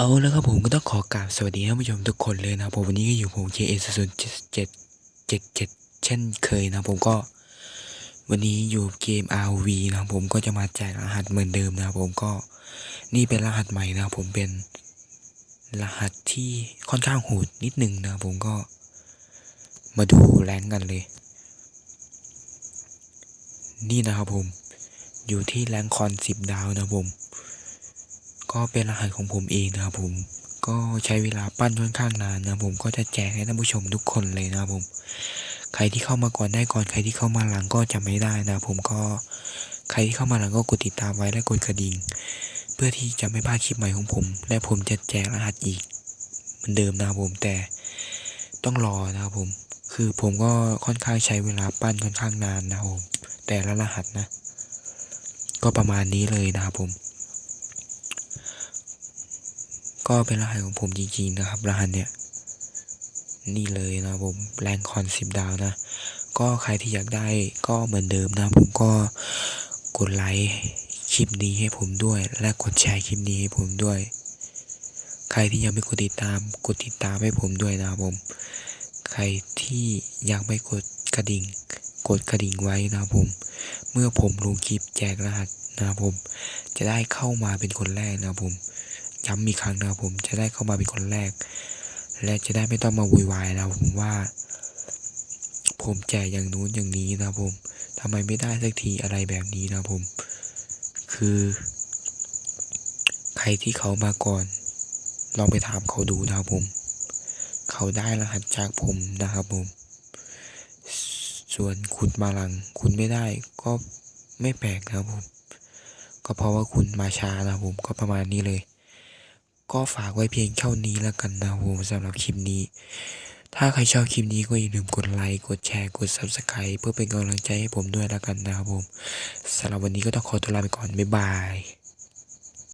เอาแล้วครับผมก็ต้องขอกราบสวัสดีท่านผู้ชมทุกคนเลยนะผมวันนี้ก็อยู่ผม JA 0 7 7 7 7เช่นเคยนะผมก็ วันนี้อยู่เกม RV นะผมก็จะมาแจกรหัสเหมือนเดิมนะผมก็นี่เป็นรหัสใหม่นะผมเป็นรหัสที่ค่อนข้างโหดนิดนึงนะผมก็มาดูแรงกันเลย นี่นะครับผม อยู่ที่แรงคอนสิบดาวนะผม ก็เป็นรหัสของผมเองนะครับผมก็ใช้เวลาปั้นค่อนข้างนานนะผมก็จะแจกให้ท่านผู้ชมทุกคนเลยนะครับผม ใครที่เข้ามาก่อนได้ก่อนใครที่เข้ามาหลังก็จะไม่ได้นะผมก็ใครที่เข้ามาหลังก็กดติดตามไว้และกดกระดิ่ง เพื่อที่จะไม่พลาดคลิปใหม่ของผม และผมจะแจกรหัสอีกเหมือนเดิมนะครับผมแต่ต้องรอนะครับผม คือผมก็ค่อนข้างใช้เวลาปั้นค่อนข้างนานนะครับผมแต่ละรหัสนะ ก็ประมาณนี้เลยนะครับผม ก็เป็นรหัสของผมจริงๆนะครับรหัสเนี่ย นี่เลยนะผมแรงคอนสิบดาวนะ ก็ใครที่อยากได้ก็เหมือนเดิมนะ ผมก็กดไลค์คลิปนี้ให้ผมด้วย และกดแชร์คลิปนี้ให้ผมด้วย ใครที่ยังไม่กดติดตามกดติดตามให้ผมด้วยนะครับผม ใครที่ยังไม่กดกระดิ่ง กดกระดิ่งไว้นะครับผม เมื่อผมลงคลิปแจกรหัสนะครับผม จะได้เข้ามาเป็นคนแรกนะครับผม ย้ำอีกครั้งนะครับผมจะได้เข้ามาเป็นคนแรก และจะได้ไม่ต้องมาวุ่นวายนะครับผมว่า ผมแจกอย่างนู้นอย่างนี้นะครับผมทำไมไม่ได้สักทีอะไรแบบนี้นะครับผม คือ ใครที่เขามาก่อน ลองไปถามเขาดูนะครับผม เขาได้รหัสจากผมนะครับผม ส่วนคุณมาหลัง คุณไม่ได้ก็ไม่แปลกนะครับผม ก็เพราะว่าคุณมาช้านะครับผมก็ประมาณนี้เลย ก็ฝากไว้เพียงเท่านี้แล้วกันนะครับผมสำหรับคลิปนี้ ถ้าใครชอบคลิปนี้ก็อย่าลืมกดไลค์ กดแชร์ กด Subscribe เพื่อเป็นกำลังใจให้ผมด้วยแล้วกันนะครับผมสำหรับวันนี้ก็ต้องขอตัวลาไปก่อน บ๊ายบาย